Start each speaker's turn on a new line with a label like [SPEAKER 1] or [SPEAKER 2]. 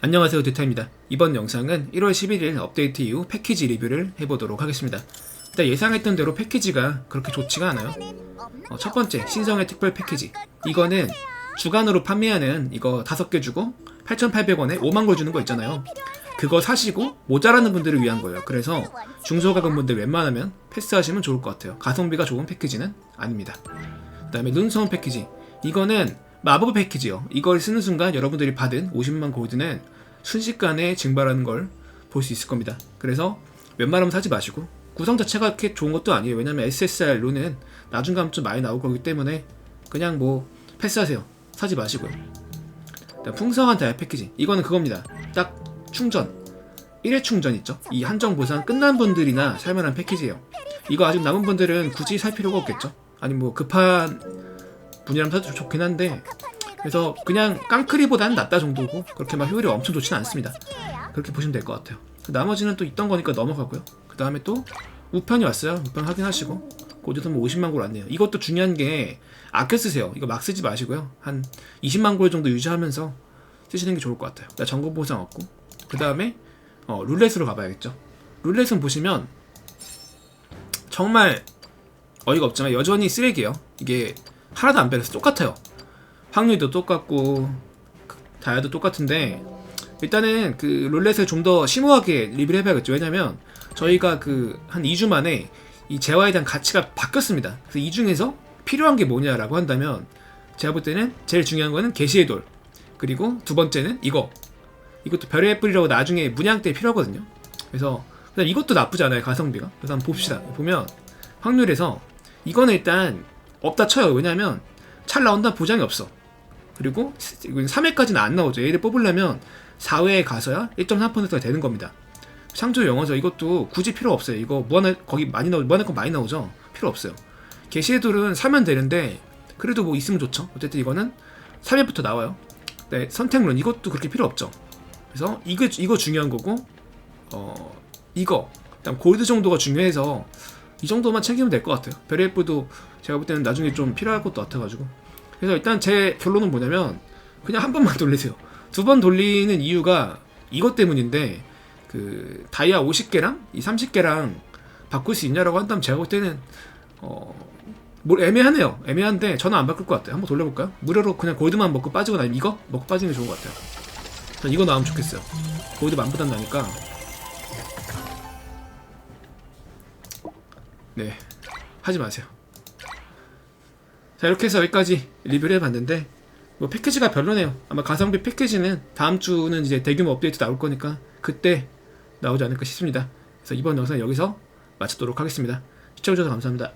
[SPEAKER 1] 안녕하세요 데타입니다. 이번 영상은 1월 11일 업데이트 이후 패키지 리뷰를 해보도록 하겠습니다. 일단 예상했던 대로 패키지가 그렇게 좋지가 않아요. 어, 첫 번째 신성의 특별 패키지 이거는 주간으로 판매하는 이거 5개 주고 8,800원에 5만 걸 주는 거 있잖아요. 그거 사시고 모자라는 분들을 위한 거예요. 그래서 중소가격분들 웬만하면 패스하시면 좋을 것 같아요. 가성비가 좋은 패키지는 아닙니다. 그 다음에 눈소음 패키지 이거는 마법 패키지요. 이걸 쓰는 순간 여러분들이 받은 50만 골드는 순식간에 증발하는 걸 볼 수 있을 겁니다. 그래서 웬만하면 사지 마시고 구성 자체가 그렇게 좋은 것도 아니에요. 왜냐면 SSR 룬은 나중 가면 좀 많이 나올 거기 때문에 그냥 뭐 패스하세요. 사지 마시고요. 풍성한 다이아 패키지 이거는 그겁니다. 딱 충전 1회 충전 있죠. 이 한정 보상 끝난 분들이나 살만한 패키지예요. 이거 아직 남은 분들은 굳이 살 필요가 없겠죠. 아니 뭐 급한 분이라면 사도 좋긴 한데 그래서 그냥 깡크리보다는 낫다 정도고 그렇게 막 효율이 엄청 좋지는 않습니다. 그렇게 보시면 될 것 같아요. 그 나머지는 또 있던 거니까 넘어가고요. 그 다음에 또 우편이 왔어요. 우편 확인하시고 고지도 뭐 50만 골 왔네요. 이것도 중요한 게 아껴 쓰세요. 이거 막 쓰지 마시고요. 한 20만 골 정도 유지하면서 쓰시는 게 좋을 것 같아요. 나 정보 보상 없고 그 다음에 어, 룰렛으로 가봐야겠죠. 룰렛은 보시면 정말 어이가 없지만 여전히 쓰레기예요. 이게 하나도 안 변해서 똑같아요. 확률도 똑같고 다이아도 똑같은데 일단은 그 롤렛을 좀 더 심오하게 리뷰를 해봐야겠죠. 왜냐면 저희가 그 한 2주 만에 이 재화에 대한 가치가 바뀌었습니다. 그래서 이 중에서 필요한 게 뭐냐라고 한다면 제가 볼 때는 제일 중요한 거는 게시의 돌 그리고 두 번째는 이거 이것도 별의 뿌리라고 나중에 문양 때 필요하거든요. 그래서 이것도 나쁘지 않아요 가성비가. 그래서 한번 봅시다. 보면 확률에서 이거는 일단 없다 쳐요. 왜냐면 잘 나온다 보장이 없어. 그리고 3회까지는 안 나오죠. 얘를 뽑으려면 4회에 가서야 1.3%가 되는 겁니다. 창조 영어죠. 이것도 굳이 필요 없어요. 이거 무한할 거기 많이 나오 무한할 거 많이 나오죠. 필요 없어요. 게시의 돌은 사면 되는데 그래도 뭐 있으면 좋죠. 어쨌든 이거는 3회부터 나와요. 네, 선택론 이것도 그렇게 필요 없죠. 그래서 이거 이거 중요한 거고 어 이거 그다음 골드 정도가 중요해서 이 정도만 챙기면 될 것 같아요. 베레프도 제가 볼 때는 나중에 좀 필요할 것도 같아가지고. 그래서 일단 제 결론은 뭐냐면 그냥 한 번만 돌리세요. 두 번 돌리는 이유가 이것 때문인데 그 다이아 50개랑 이 30개랑 바꿀 수 있냐라고 한다면 제가 볼 때는 어 뭘 애매하네요. 애매한데 저는 안 바꿀 것 같아요. 한번 돌려볼까요? 무료로 그냥 골드만 먹고 빠지고 나면 이거 먹고 빠지는 게 좋은 것 같아요. 전 이거 나오면 좋겠어요. 골드 만보단 나니까. 네 하지 마세요. 자 이렇게 해서 여기까지 리뷰를 해봤는데 뭐 패키지가 별로네요. 아마 가성비 패키지는 다음 주는 이제 대규모 업데이트 나올 거니까 그때 나오지 않을까 싶습니다. 그래서 이번 영상 여기서 마치도록 하겠습니다. 시청해주셔서 감사합니다.